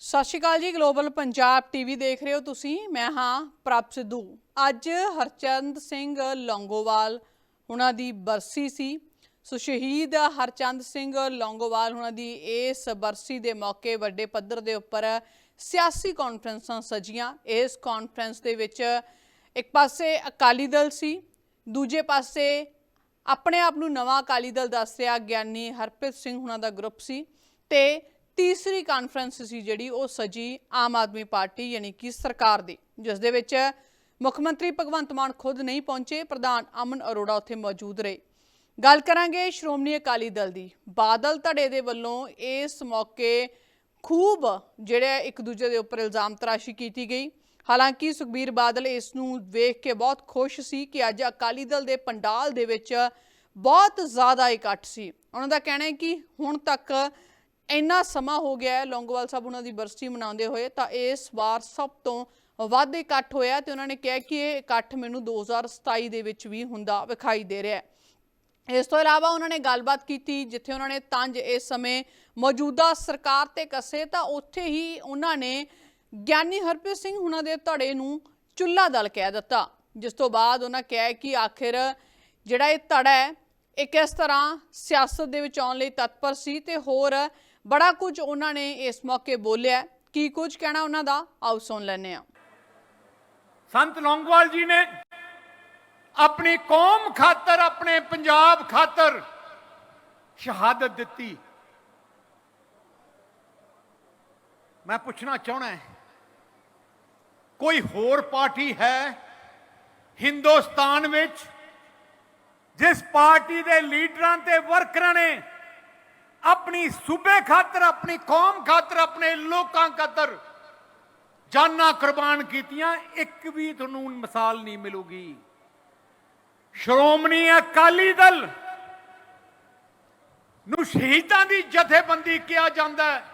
ਸਤਿ ਸ਼੍ਰੀ ਅਕਾਲ ਜੀ global Punjab TV ਦੇਖ ਰਹੇ ਹੋ ਤੁਸੀਂ। ਮੈਂ ਹਾਂ ਪ੍ਰਭ ਸਿੱਧੂ। ਅੱਜ ਹਰਚੰਦ ਸਿੰਘ ਲੌਂਗੋਵਾਲ ਉਹਨਾਂ ਦੀ ਬਰਸੀ ਸੀ। ਸੋ ਸ਼ਹੀਦ ਹਰਚੰਦ ਸਿੰਘ ਲੌਂਗੋਵਾਲ ਉਹਨਾਂ ਦੀ ਇਸ ਬਰਸੀ ਦੇ ਮੌਕੇ ਵੱਡੇ ਪੱਧਰ ਦੇ ਉੱਪਰ ਸਿਆਸੀ ਕਾਨਫਰੰਸਾਂ ਸਜੀਆਂ। ਇਸ ਕਾਨਫਰੰਸ ਦੇ ਵਿੱਚ ਇੱਕ ਪਾਸੇ ਅਕਾਲੀ ਦਲ ਸੀ, ਦੂਜੇ ਪਾਸੇ ਆਪਣੇ ਆਪ ਨੂੰ ਨਵਾਂ ਅਕਾਲੀ ਦਲ ਦੱਸ ਰਿਹਾ ਗਿਆਨੀ ਹਰਪ੍ਰੀਤ ਸਿੰਘ ਉਹਨਾਂ ਦਾ ਗਰੁੱਪ ਸੀ। ਤੇ ਤੀਸਰੀ ਕਾਨਫਰੰਸ ਸੀ ਜਿਹੜੀ ਉਹ ਸਜੀ ਆਮ ਆਦਮੀ ਪਾਰਟੀ ਯਾਨੀ ਕਿ ਸਰਕਾਰ ਦੀ, ਜਿਸ ਦੇ ਵਿੱਚ ਮੁੱਖ ਮੰਤਰੀ ਭਗਵੰਤ ਮਾਨ ਖੁਦ ਨਹੀਂ ਪਹੁੰਚੇ, ਪ੍ਰਧਾਨ ਅਮਨ ਅਰੋੜਾ ਉੱਥੇ ਮੌਜੂਦ ਰਹੇ। ਗੱਲ ਕਰਾਂਗੇ ਸ਼੍ਰੋਮਣੀ ਅਕਾਲੀ ਦਲ ਦੀ। ਬਾਦਲ ਧੜੇ ਦੇ ਵੱਲੋਂ ਇਸ ਮੌਕੇ ਖੂਬ ਜਿਹੜੇ ਇੱਕ ਦੂਜੇ ਦੇ ਉੱਪਰ ਇਲਜ਼ਾਮ ਤਰਾਸ਼ੀ ਕੀਤੀ ਗਈ। ਹਾਲਾਂਕਿ ਸੁਖਬੀਰ ਬਾਦਲ ਇਸ ਨੂੰ ਵੇਖ ਕੇ ਬਹੁਤ ਖੁਸ਼ ਸੀ ਕਿ ਅੱਜ ਅਕਾਲੀ ਦਲ ਦੇ ਪੰਡਾਲ ਦੇ ਵਿੱਚ ਬਹੁਤ ਜ਼ਿਆਦਾ ਇਕੱਠ ਸੀ। ਉਹਨਾਂ ਦਾ ਕਹਿਣਾ ਹੈ ਕਿ ਹੁਣ ਤੱਕ ਇੰਨਾ ਸਮਾਂ ਹੋ ਗਿਆ ਹੈ ਲੌਂਗੋਵਾਲ ਸਾਹਿਬ ਉਹਨਾਂ ਦੀ ਬਰਸੀ ਮਨਾਉਂਦੇ ਹੋਏ, ਤਾਂ ਇਸ ਵਾਰ ਸਭ ਤੋਂ ਵੱਧ ਇਕੱਠ ਹੋਇਆ ਤੇ ਉਹਨਾਂ ਨੇ ਕਿਹਾ ਕਿ ਇਹ ਇਕੱਠ ਮੈਨੂੰ 2027 ਦੇ ਵਿੱਚ ਵੀ ਹੁੰਦਾ ਵਿਖਾਈ ਦੇ ਰਿਹਾ ਹੈ। ਇਸ ਤੋਂ ਇਲਾਵਾ ਉਹਨਾਂ ਨੇ ਗੱਲਬਾਤ ਕੀਤੀ ਜਿੱਥੇ ਉਹਨਾਂ ਨੇ ਤੰਜ ਇਸ ਸਮੇਂ ਮੌਜੂਦਾ ਸਰਕਾਰ ਤੇ ਕੱਸੇ, ਤਾਂ ਉੱਥੇ ਹੀ ਉਹਨਾਂ ਨੇ ਗਿਆਨੀ ਹਰਪ੍ਰੀਤ ਸਿੰਘ ਹੁਣਾਂ ਦੇ ਧੜੇ ਨੂੰ ਚੁੱਲਾ ਦਲ ਕਹਿ ਦਿੱਤਾ, ਜਿਸ ਤੋਂ ਬਾਅਦ ਉਹਨਾਂ ਕਿਹਾ ਕਿ ਆਖਿਰ ਜਿਹੜਾ ਇਹ ਧੜਾ ਹੈ, ਇਹ ਕਿਸ ਤਰ੍ਹਾਂ ਸਿਆਸਤ ਦੇ ਵਿੱਚ ਆਉਣ ਲਈ ਤਤਪਰ ਸੀ ਤੇ ਹੋਰ ਬੜਾ ਕੁਝ ਉਹਨਾਂ ਨੇ ਇਸ ਮੌਕੇ ਬੋਲਿਆ ਕੀ ਕੁਝ ਕਹਿਣਾ ਉਹਨਾਂ ਦਾ? ਆਓ ਸੁਣ ਲੈਂਦੇ ਹਾਂ। ਸੰਤ ਲੌਂਗਵਾਲ ਜੀ ਨੇ ਆਪਣੀ ਕੌਮ ਖਾਤਰ, ਆਪਣੇ ਪੰਜਾਬ ਖਾਤਰ ਸ਼ਹਾਦਤ ਦਿੱਤੀ। ਮੈਂ ਪੁੱਛਣਾ ਚਾਹਣਾ ਕੋਈ ਹੋਰ ਪਾਰਟੀ ਹੈ ਹਿੰਦੁਸਤਾਨ ਵਿੱਚ ਜਿਸ ਪਾਰਟੀ ਦੇ ਲੀਡਰਾਂ ਤੇ ਵਰਕਰਾਂ ਨੇ ਆਪਣੀ ਸੂਬੇ ਖਾਤਰ, ਆਪਣੀ ਕੌਮ ਖਾਤਰ, ਆਪਣੇ ਲੋਕਾਂ ਖਾਤਰ ਜਾਨਾਂ ਕੁਰਬਾਨ ਕੀਤੀਆਂ, ਇੱਕ ਵੀ ਤੁਹਾਨੂੰ ਮਿਸਾਲ ਨਹੀਂ ਮਿਲੂਗੀ। ਸ਼੍ਰੋਮਣੀ ਅਕਾਲੀ ਦਲ ਨੂੰ ਸ਼ਹੀਦਾਂ ਦੀ ਜਥੇਬੰਦੀ ਕਿਹਾ ਜਾਂਦਾ ਹੈ।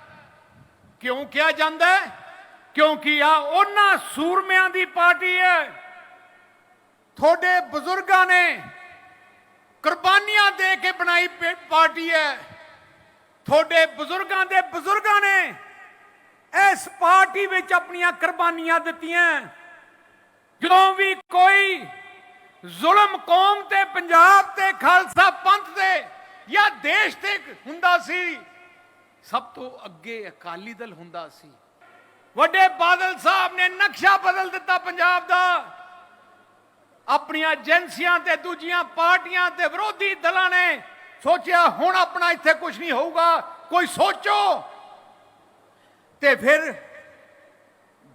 ਕਿਉਂ ਕਿਹਾ ਜਾਂਦਾ ਹੈ? ਕਿਉਂਕਿ ਆ ਉਹਨਾਂ ਸੂਰਮਿਆਂ ਦੀ ਪਾਰਟੀ ਹੈ। ਤੁਹਾਡੇ ਬਜ਼ੁਰਗਾਂ ਨੇ ਕੁਰਬਾਨੀਆਂ ਦੇ ਕੇ ਬਣਾਈ ਪਾਰਟੀ ਹੈ। ਤੁਹਾਡੇ ਬਜ਼ੁਰਗਾਂ ਦੇ ਬਜ਼ੁਰਗਾਂ ਨੇ ਇਸ ਪਾਰਟੀ ਵਿੱਚ ਆਪਣੀਆਂ ਕੁਰਬਾਨੀਆਂ ਦਿੱਤੀਆਂ। ਜਦੋਂ ਵੀ ਕੋਈ ਜ਼ੁਲਮ ਕੌਮ ਤੇ, ਪੰਜਾਬ ਤੇ, ਖਾਲਸਾ ਪੰਥ ਤੇ ਜਾਂ ਦੇਸ਼ ਤੇ ਹੁੰਦਾ ਸੀ, ਸਭ ਤੋਂ ਅੱਗੇ ਅਕਾਲੀ ਦਲ ਹੁੰਦਾ ਸੀ। ਵੱਡੇ ਬਾਦਲ ਸਾਹਿਬ ਨੇ ਨਕਸ਼ਾ ਬਦਲ ਦਿੱਤਾ ਪੰਜਾਬ ਦਾ। ਆਪਣੀਆਂ ਏਜੰਸੀਆਂ ਤੇ, ਦੂਜੀਆਂ ਪਾਰਟੀਆਂ ਤੇ ਵਿਰੋਧੀ ਦਲਾਂ ਨੇ ਸੋਚਿਆ ਹੁਣ ਆਪਣਾ ਇੱਥੇ ਕੁਝ ਨਹੀਂ ਹੋਊਗਾ, ਕੋਈ ਸੋਚੋ। ਤੇ ਫਿਰ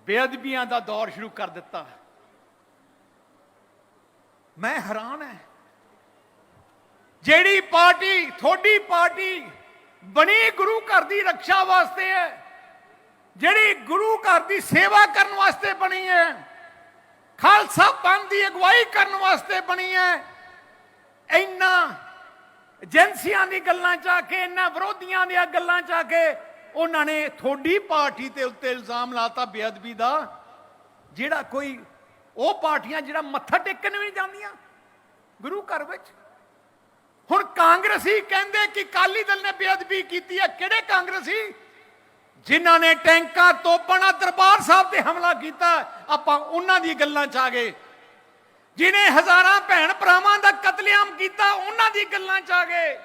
ਬੇਅਦਬੀਆਂ ਦਾ ਦੌਰ ਸ਼ੁਰੂ ਕਰ ਦਿੱਤਾ। ਮੈਂ ਹੈਰਾਨ ਹੈ। ਜਿਹੜੀ ਪਾਰਟੀ ਤੁਹਾਡੀ ਪਾਰਟੀ ਬਣੀ ਗੁਰੂ ਘਰ ਦੀ ਰੱਖਿਆ ਵਾਸਤੇ ਹੈ, ਜਿਹੜੀ ਗੁਰੂ ਘਰ ਦੀ ਸੇਵਾ ਕਰਨ ਵਾਸਤੇ ਬਣੀ ਹੈ, ਖਾਲਸਾ ਪੰਥ ਦੀ ਅਗਵਾਈ ਕਰਨ ਵਾਸਤੇ ਬਣੀ ਹੈ, ਇੰਨਾ ਏਜੰਸੀਆਂ ਦੀ ਗੱਲਾਂ ਚ ਆ ਕੇ ਇੰਨਾ ਵਿਰੋਧੀਆਂ ਦੀਆਂ ਗੱਲਾਂ ਚ ਆ ਕੇ ਉਹਨਾਂ ਨੇ ਥੋੜੀ ਪਾਰਟੀ ਤੇ ਉੱਤੇ ਇਲਜ਼ਾਮ ਲਾਤਾ ਬੇਅਦਬੀ ਦਾ, ਜਿਹੜਾ ਕੋਈ ਉਹ ਪਾਰਟੀਆਂ ਜਿਹੜਾ ਮੱਥਾ ਟੇਕਣ ਵੀ ਨਹੀਂ ਜਾਂਦੀਆਂ ਗੁਰੂ ਘਰ ਵਿੱਚ। ਹੁਣ ਕਾਂਗਰਸੀ ਕਹਿੰਦੇ ਕਿ ਕਾਲੀ ਦਲ ਨੇ ਬੇਅਦਬੀ ਕੀਤੀ ਹੈ, ਕਿਹੜੇ ਕਾਂਗਰਸੀ? ਜਿਨ੍ਹਾਂ ਨੇ ਟੈਂਕਾਂ ਤੋਪਣਾ ਦਰਬਾਰ ਸਾਹਿਬ ਤੇ ਹਮਲਾ ਕੀਤਾ, ਆਪਾਂ ਉਹਨਾਂ ਦੀ ਗੱਲਾਂ ਚ ਆ ਗਏ। ਜਿਨੇ ਹਜ਼ਾਰਾਂ ਭੈਣ ਭਰਾਵਾਂ ਦਾ ਕਤਲੇਆਮ ਕੀਤਾ, ਉਹਨਾਂ ਦੀ ਗੱਲਾਂ ਚ ਆ ਗਏ।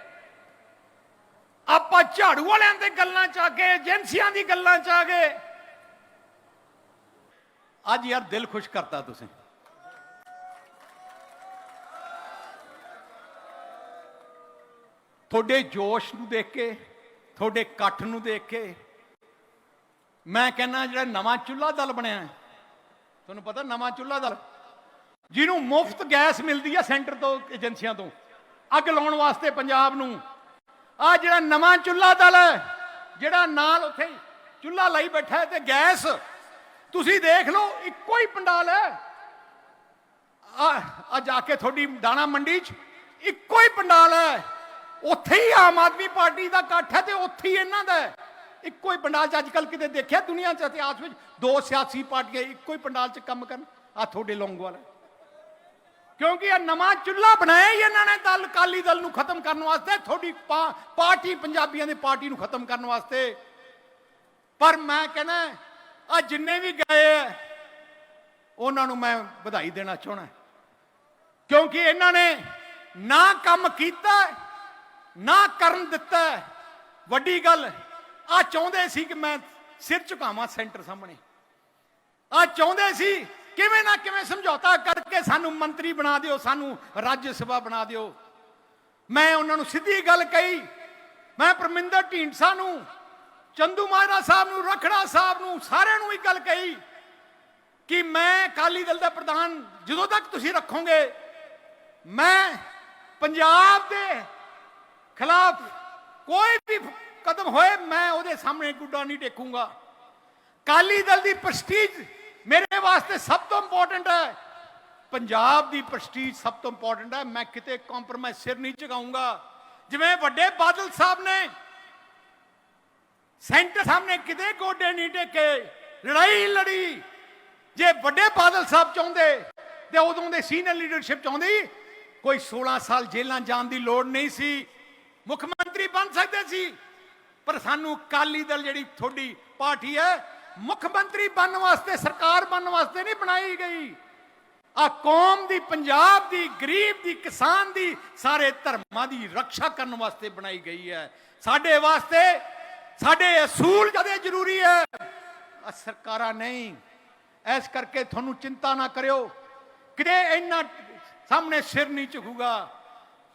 ਆਪਾਂ ਝਾੜੂ ਵਾਲਿਆਂ ਦੇ ਗੱਲਾਂ ਚ ਆ ਗਏ, ਏਜੰਸੀਆਂ ਦੀ ਗੱਲਾਂ ਚ ਆ ਗਏ। ਅੱਜ ਯਾਰ ਦਿਲ ਖੁਸ਼ ਕਰਤਾ ਤੁਸੀਂ। ਤੁਹਾਡੇ ਜੋਸ਼ ਨੂੰ ਦੇਖ ਕੇ, ਤੁਹਾਡੇ ਇਕੱਠ ਨੂੰ ਦੇਖ ਕੇ, ਮੈਂ ਕਹਿੰਦਾ ਜਿਹੜਾ ਨਵਾਂ ਚੁੱਲ੍ਹਾ ਦਲ ਬਣਿਆ ਤੁਹਾਨੂੰ ਪਤਾ ਨਵਾਂ ਚੁੱਲ੍ਹਾ ਦਲ? ਜਿਹਨੂੰ ਮੁਫਤ ਗੈਸ ਮਿਲਦੀ ਹੈ ਸੈਂਟਰ ਤੋਂ, ਏਜੰਸੀਆਂ ਤੋਂ। ਅੱਗ ਲਾਉਣ ਵਾਸਤੇ ਪੰਜਾਬ ਨੂੰ। ਆ ਜਿਹੜਾ ਨਵਾਂ ਚੁੱਲ੍ਹਾ ਦਲ ਹੈ, ਜਿਹੜਾ ਨਾਲ ਉੱਥੇ ਚੁੱਲ੍ਹਾ ਲਈ ਬੈਠਾ ਹੈ ਤੇ ਗੈਸ, ਤੁਸੀਂ ਦੇਖ ਲਓ, ਇੱਕੋ ਹੀ ਪੰਡਾਲ ਹੈ। ਆ ਆ ਜਾ ਕੇ ਤੁਹਾਡੀ ਦਾਣਾ ਮੰਡੀ 'ਚ ਇੱਕੋ ਹੀ ਪੰਡਾਲ ਹੈ। ਉੱਥੇ ਹੀ ਆਮ ਆਦਮੀ ਪਾਰਟੀ ਦਾ ਇਕੱਠ ਹੈ ਤੇ ਉੱਥੇ ਹੀ ਇਹਨਾਂ ਦਾ ਹੈ। ਇੱਕੋ ਹੀ ਪੰਡਾਲ 'ਚ ਅੱਜ ਕੱਲ ਕਿਤੇ ਦੇਖਿਆ ਦੁਨੀਆ 'ਚ ਇਤਿਹਾਸ ਵਿੱਚ ਦੋ ਸਿਆਸੀ ਪਾਰਟੀਆਂ ਇੱਕੋ ਹੀ ਪੰਡਾਲ 'ਚ ਕੰਮ ਕਰਨ? ਆ ਤੁਹਾਡੇ ਲੌਂਗੋਵਾਲ ਹੈ। ਕਿਉਂਕਿ ਇਹ ਨਵਾਂ ਚੁੱਲ੍ਹਾ ਬਣਾਇਆ ਹੀ ਇਹਨਾਂ ਨੇ ਦਲ ਕਾਲੀ ਦਲ ਨੂੰ ਖਤਮ ਕਰਨ ਵਾਸਤੇ, ਤੁਹਾਡੀ ਪਾ- ਪਾਰਟੀ ਪੰਜਾਬੀਆਂ ਦੀ ਪਾਰਟੀ ਨੂੰ ਖਤਮ ਕਰਨ ਵਾਸਤੇ। ਪਰ ਮੈਂ ਕਹਿੰਦਾ ਆ ਜਿੰਨੇ ਵੀ ਗਏ ਆ, ਉਹਨਾਂ ਨੂੰ ਮੈਂ ਵਧਾਈ ਦੇਣਾ ਚਾਹਣਾ ਕਿਉਂਕਿ ਇਹਨਾਂ ਨੇ ਨਾ ਕੰਮ ਕੀਤਾ, ਨਾ ਕਰਨ ਦਿੱਤਾ। ਵੱਡੀ ਗੱਲ ਆ ਚਾਹੁੰਦੇ ਸੀ ਕਿ ਮੈਂ ਸਿਰ ਝੁਕਾਵਾਂ ਸੈਂਟਰ ਸਾਹਮਣੇ। ਆ ਚਾਹੁੰਦੇ ਸੀ ਕਿਵੇਂ ਨਾ ਕਿਵੇਂ ਸਮਝੌਤਾ ਕਰਕੇ ਸਾਨੂੰ ਮੰਤਰੀ ਬਣਾ ਦਿਓ, ਸਾਨੂੰ ਰਾਜ ਸਭਾ ਬਣਾ ਦਿਓ। ਮੈਂ ਉਹਨਾਂ ਨੂੰ ਸਿੱਧੀ ਗੱਲ ਕਹੀ, ਮੈਂ ਪਰਮਿੰਦਰ ਢੀਂਡਸਾ ਨੂੰ, ਚੰਦੂ ਮਾਜਰਾ ਸਾਹਿਬ ਨੂੰ, ਰਖੜਾ ਸਾਹਿਬ ਨੂੰ, ਸਾਰਿਆਂ ਨੂੰ ਇਹ ਗੱਲ ਕਹੀ ਕਿ ਮੈਂ ਅਕਾਲੀ ਦਲ ਦਾ ਪ੍ਰਧਾਨ ਜਦੋਂ ਤੱਕ ਤੁਸੀਂ ਰੱਖੋਗੇ, ਮੈਂ ਪੰਜਾਬ ਦੇ ਖਿਲਾਫ ਕੋਈ ਵੀ ਕਦਮ ਹੋਏ, ਮੈਂ ਉਹਦੇ ਸਾਹਮਣੇ ਗੁੱਡਾ ਨਹੀਂ ਟੇਕੂੰਗਾ। ਅਕਾਲੀ ਦਲ ਦੀ ਪ੍ਰਸਟੀਜ ਮੇਰੇ ਵਾਸਤੇ ਸਭ ਤੋਂ ਇੰਪੋਰਟੈਂਟ ਹੈ। ਪੰਜਾਬ ਦੀ ਪ੍ਰਸਟੀਜ ਸਭ ਤੋਂ ਇੰਪੋਰਟੈਂਟ ਹੈ। ਮੈਂ ਕਿਤੇ ਕੰਪਰੋਮਾਈਜ਼ ਸਿਰ ਨਹੀਂ ਝੁਕਾਊਂਗਾ। ਜਿਵੇਂ ਵੱਡੇ ਬਾਦਲ ਸਾਹਿਬ ਨੇ, ਸੈਂਟਰ ਸਾਹਮਣੇ ਕਿਤੇ ਗੋਡੇ ਨਹੀਂ ਟੇਕੇ, ਲੜਾਈ ਲੜੀ। ਜੇ ਵੱਡੇ ਬਾਦਲ ਸਾਹਿਬ ਚਾਹੁੰਦੇ ਤੇ ਉਦੋਂ ਦੇ ਸੀਨੀਅਰ ਲੀਡਰਸ਼ਿਪ ਚਾਹੁੰਦੀ, ਕੋਈ 16 ਸਾਲ ਜੇਲਾਂ ਜਾਣ ਦੀ ਲੋੜ ਨਹੀਂ ਸੀ। ਮੁੱਖ ਮੰਤਰੀ ਬਣ ਸਕਦੇ ਸੀ। ਪਰ ਸਾਨੂੰ ਅਕਾਲੀ ਦਲ ਜਿਹੜੀ ਤੁਹਾਡੀ ਪਾਰਟੀ ਹੈ ਮੁੱਖ ਮੰਤਰੀ ਬਣਨ ਵਾਸਤੇ, ਸਰਕਾਰ ਬਣਨ ਵਾਸਤੇ ਨਹੀਂ ਬਣਾਈ ਗਈ। ਆ ਕੌਮ ਦੀ, ਪੰਜਾਬ ਦੀ, ਗਰੀਬ ਦੀ, ਕਿਸਾਨ ਦੀ, ਸਾਰੇ ਧਰਮਾਂ ਦੀ ਰੱਖਿਆ ਕਰਨ ਵਾਸਤੇ ਬਣਾਈ ਗਈ ਹੈ। ਸਾਡੇ ਵਾਸਤੇ, ਸਾਡੇ ਅਸੂਲ ਜਦੇ ਜ਼ਰੂਰੀ ਹੈ। ਸਰਕਾਰਾਂ ਨਹੀਂ। ਐਸ ਕਰਕੇ ਤੁਹਾਨੂੰ ਚਿੰਤਾ ਨਾ ਕਰਿਓ। ਕਿਤੇ ਇੰਨਾ ਸਾਹਮਣੇ ਸਿਰ ਨਹੀਂ ਝੁਕੂਗਾ।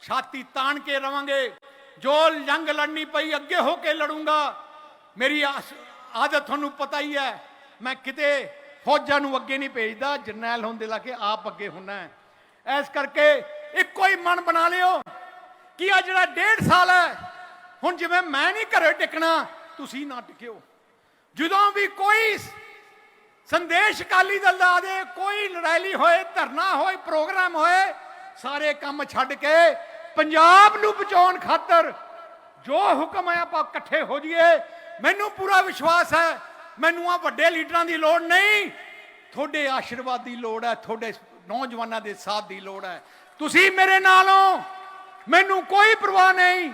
ਛਾਤੀ ਤਾਣ ਕੇ ਰਵਾਂਗੇ। ਜੋ ਜੰਗ ਲੜਨੀ ਪਈ, ਅੱਗੇ ਹੋ ਕੇ ਲੜੂੰਗਾ। ਮੇਰੀ ਆਸ- ਆਦਤ ਤੁਹਾਨੂੰ ਪਤਾ ਹੀ ਹੈ, ਮੈਂ ਕਿਤੇ ਫੌਜਾਂ ਨੂੰ ਅੱਗੇ ਨਹੀਂ ਭੇਜਦਾ, ਜਰਨੈਲ ਹੁੰਦੇ ਲਾ ਕੇ ਆਪ ਅੱਗੇ ਹੁੰਨਾ ਹੈ। ਐਸ ਕਰਕੇ ਇੱਕੋ ਹੀ ਮਨ ਬਣਾ ਲਿਓ ਕਿ ਆ ਜਿਹੜਾ ਡੇਢ ਸਾਲ ਹੈ, ਹੁਣ ਜਿਵੇਂ ਮੈਂ ਨਹੀਂ ਘਰੇ ਟਿਕਣਾ, ਤੁਸੀਂ ਨਾ ਟਿਕਿਓ। ਜਦੋਂ ਵੀ ਕੋਈ ਸੰਦੇਸ਼ ਅਕਾਲੀ ਦਲ ਦਾ ਆਦੇ ਕੋਈ ਰੈਲੀ ਹੋਏ, ਧਰਨਾ ਹੋਏ, ਪ੍ਰੋਗਰਾਮ ਹੋਏ, ਸਾਰੇ ਕੰਮ ਛੱਡ ਕੇ ਪੰਜਾਬ ਨੂੰ ਬਚਾਉਣ ਖਾਤਰ ਜੋ ਹੁਕਮ ਹੈ, ਆਪਾਂ ਇਕੱਠੇ ਹੋ ਜਾਈਏ। ਮੈਨੂੰ ਪੂਰਾ ਵਿਸ਼ਵਾਸ ਹੈ, ਮੈਨੂੰ ਆ ਵੱਡੇ ਲੀਡਰਾਂ ਦੀ ਲੋੜ ਨਹੀਂ। ਤੁਹਾਡੇ ਆਸ਼ੀਰਵਾਦ ਦੀ ਲੋੜ ਹੈ, ਤੁਹਾਡੇ ਨੌਜਵਾਨਾਂ ਦੇ ਸਾਥ ਦੀ ਲੋੜ ਹੈ। ਤੁਸੀਂ ਮੇਰੇ ਨਾਲ ਮੈਨੂੰ ਕੋਈ ਪਰਵਾਹ ਨਹੀਂ।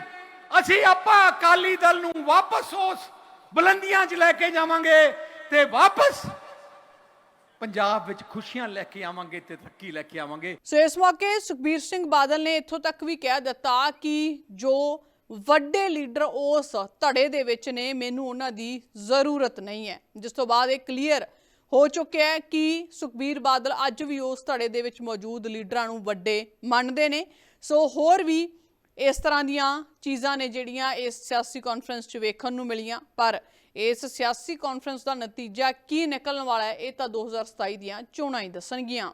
ਅਸੀਂ ਆਪਾਂ ਅਕਾਲੀ ਦਲ ਨੂੰ ਵਾਪਸ ਉਸ ਬੁਲੰਦੀਆਂ 'ਚ ਲੈ ਕੇ ਜਾਵਾਂਗੇ ਤੇ ਵਾਪਸ ਪੰਜਾਬ ਵਿੱਚ ਖੁਸ਼ੀਆਂ ਲੈ ਕੇ ਆਵਾਂਗੇ ਤੇ ਤਰੱਕੀ ਲੈ ਕੇ ਆਵਾਂਗੇ। ਸੋ ਇਸ ਮੌਕੇ ਸੁਖਬੀਰ ਸਿੰਘ ਬਾਦਲ ਨੇ ਇੱਥੋਂ ਤੱਕ ਵੀ ਕਹਿ ਦਿੱਤਾ ਕਿ ਜੋ ਵੱਡੇ ਲੀਡਰ ਉਸ ਧੜੇ ਦੇ ਵਿੱਚ ਨੇ, ਮੈਨੂੰ ਉਹਨਾਂ ਦੀ ਜ਼ਰੂਰਤ ਨਹੀਂ ਹੈ। ਜਿਸ ਤੋਂ ਬਾਅਦ ਇਹ ਕਲੀਅਰ ਹੋ ਚੁੱਕਿਆ ਹੈ ਕਿ ਸੁਖਬੀਰ ਬਾਦਲ ਅੱਜ ਵੀ ਉਸ ਧੜੇ ਦੇ ਵਿੱਚ ਮੌਜੂਦ ਲੀਡਰਾਂ ਨੂੰ ਵੱਡੇ ਮੰਨਦੇ ਨੇ। ਸੋ ਹੋਰ ਵੀ ਇਸ ਤਰ੍ਹਾਂ ਦੀਆਂ ਚੀਜ਼ਾਂ ਨੇ ਜਿਹੜੀਆਂ ਇਸ ਸਿਆਸੀ ਕਾਨਫਰੰਸ 'ਚ ਵੇਖਣ ਨੂੰ ਮਿਲੀਆਂ। ਪਰ ਇਸ ਸਿਆਸੀ ਕਾਨਫਰੰਸ ਦਾ ਨਤੀਜਾ ਕੀ ਨਿਕਲਣ ਵਾਲਾ ਹੈ, ਇਹ ਤਾਂ 2027 ਦੀਆਂ ਚੋਣਾਂ ਹੀ ਦੱਸਣਗੀਆਂ।